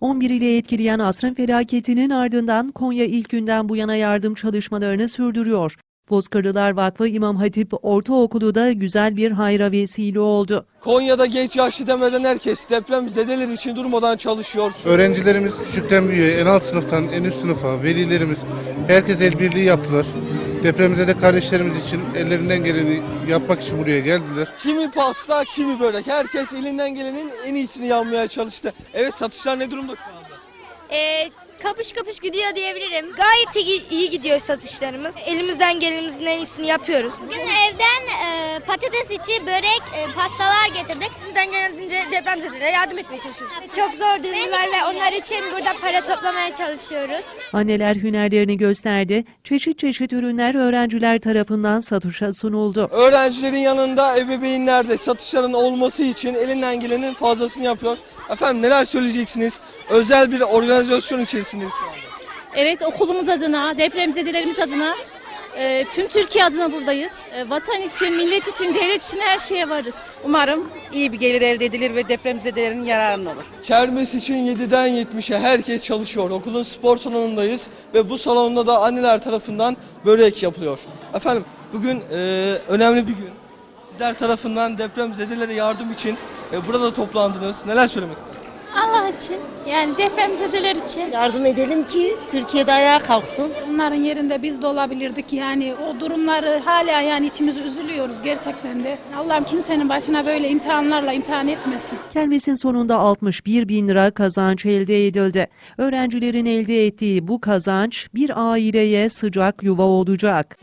11 ile etkileyen asrın felaketinin ardından Konya ilk günden bu yana yardım çalışmalarını sürdürüyor. Bozkırlılar Vakfı İmam Hatip Ortaokulu da güzel bir hayra vesile oldu. Konya'da genç yaşlı demeden herkes deprem zedeler için durmadan çalışıyor. Öğrencilerimiz küçükten büyüğe, en alt sınıftan en üst sınıfa, velilerimiz herkes el birliği yaptılar. Depremize de kardeşlerimiz için ellerinden geleni yapmak için buraya geldiler. Kimi pasta, kimi börek. Herkes elinden gelenin en iyisini yapmaya çalıştı. Evet satışlar ne durumda şu anda? Ee, kapış kapış gidiyor diyebilirim. Gayet iyi, iyi gidiyor satışlarımız. Elimizden gelenimizin en iyisini yapıyoruz. Bugün evden e, patates içi börek, e, pastalar getirdik. Elimizden gelince depremzedelere yardım etmeye çalışıyoruz. Çok zor durum var ve onlar için burada para toplamaya çalışıyoruz. Anneler hünerlerini gösterdi. Çeşit çeşit ürünler öğrenciler tarafından satışa sunuldu. Öğrencilerin yanında ebeveynler de satışların olması için elinden gelenin fazlasını yapıyor. Efendim neler söyleyeceksiniz? Özel bir organizasyon içerisindeyiz şu anda. Evet okulumuz adına, depremzedelerimiz adına, e, tüm Türkiye adına buradayız. E, vatan için, millet için, devlet için her şeye varız. Umarım iyi bir gelir elde edilir ve depremzedelerin yararına olur. Kermes için 7'den 70'e herkes çalışıyor. Okulun spor salonundayız ve bu salonda da anneler tarafından börek yapılıyor. Efendim bugün e, önemli bir gün. Sizler tarafından depremzedelere yardım için e, burada toplandınız. Neler söylemek istersiniz? Allah için, yani depremzedeler için. Yardım edelim ki Türkiye'de ayağa kalksın. Onların yerinde biz de olabilirdik yani o durumları hala yani içimizi üzülüyoruz gerçekten de. Allah'ım kimsenin başına böyle imtihanlarla imtihan etmesin. Kermesin sonunda 61 bin lira kazanç elde edildi. Öğrencilerin elde ettiği bu kazanç bir aileye sıcak yuva olacak.